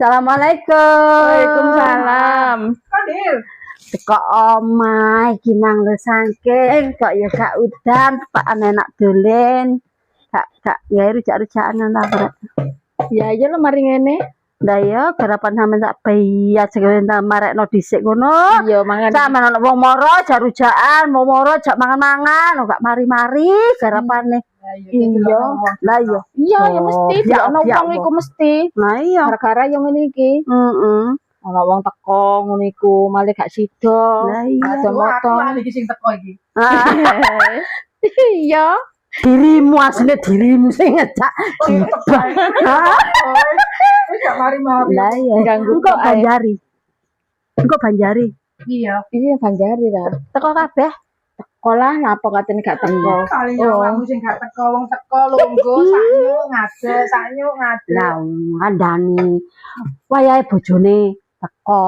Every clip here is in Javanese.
Assalamualaikum. Waalaikumsalam. Kadir. Teko omah iki mang lho saking kok ya gak udan pak enak dolen. Gak gak ya rujak-rujakan ta, Brek. Ya iya lo mari ngene. Lah ya garapan sampe tak bayar segawe tak marekno dhisik ngono. Iya mangan. Sama ono wong moro jak rujakan, mau moro jak mangan-mangan, gak mari-mari garapane. Iya. Lah iya. Iya ya Oh, mesti biak- ono wong iku mesti. Nah iya. Gara-gara yang ngene iki. Heeh. Ono wong teko ngono iku, malah gak sida. Lah iya. Ada Aku motong. lali iki sing teko iki. Iya. dirimu asline dirimu sing ngejak gibah. Hah? Wis gak mari-mari. Lah iya. Ganggu Engko kok. Banjari. Engko Banjari. Iya. Iki Banjari ta. Teko kabeh. Sekolah napa katene gak teko. Kali Oh. awakmu sing gak teko wong teko lungguh saknyu ngade saknyu ngade. Lah ngandani wayahe bojone teko.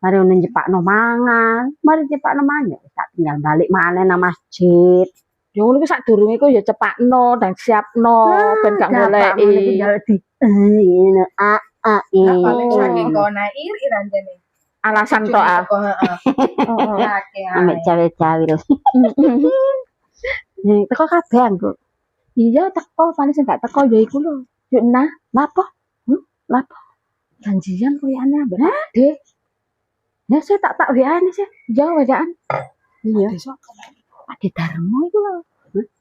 Mari ono nyepakno mangan, mari nyepakno mangan tak tinggal balik maneh nang masjid. Ya ngono iku sadurunge iku ya cepakno dan siapno ben gak Gampang goleki. ngene tinggal di eh, ngene a a Gak paling eh. saking kona ir iranjene. Alasan tok ah. Ambek ae. cawe-cawe lho. Eh, Teko kabeh anggo. Iya teko paling sing gak teko ya iku lho. Yuk nah, Lapo? janjian koyo aneh ambek Ade. Ya saya tak tak WA ini sih. Ya wedaan. Iya. Ade Darmo iku lho.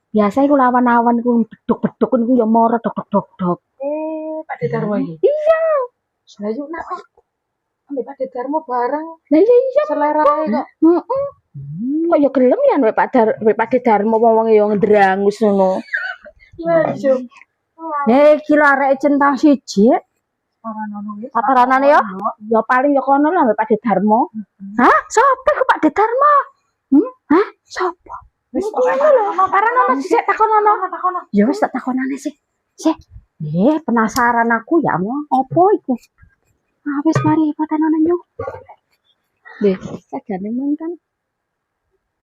Biasa iku lawan-lawan iku beduk-beduk iku ya moro dok-dok-dok. Eh, Pak Dedarmo iki. Iya. Lah yuk nak. Ambek Pak Dedarmo bareng Lah iya iya. selera kok. Heeh. Kok ya gelem ya wek Pak Dar wek Pak Darmo wong-wong ya ndrangus ngono. Lah iya. Eh kira arek centang siji. Tataranane ya? Ya paling ya kono lah wek Pak Darmo. Hah? Sopo ku Pak Dedarmo? Hmm? Hah? Sopo? Wis Ono parang ono sik takon ono. takono. Ya wis tak takonane sih. Sih. Eh penasaran aku ya mau opo iku? habis mari kota nonanyo deh sajane mungkin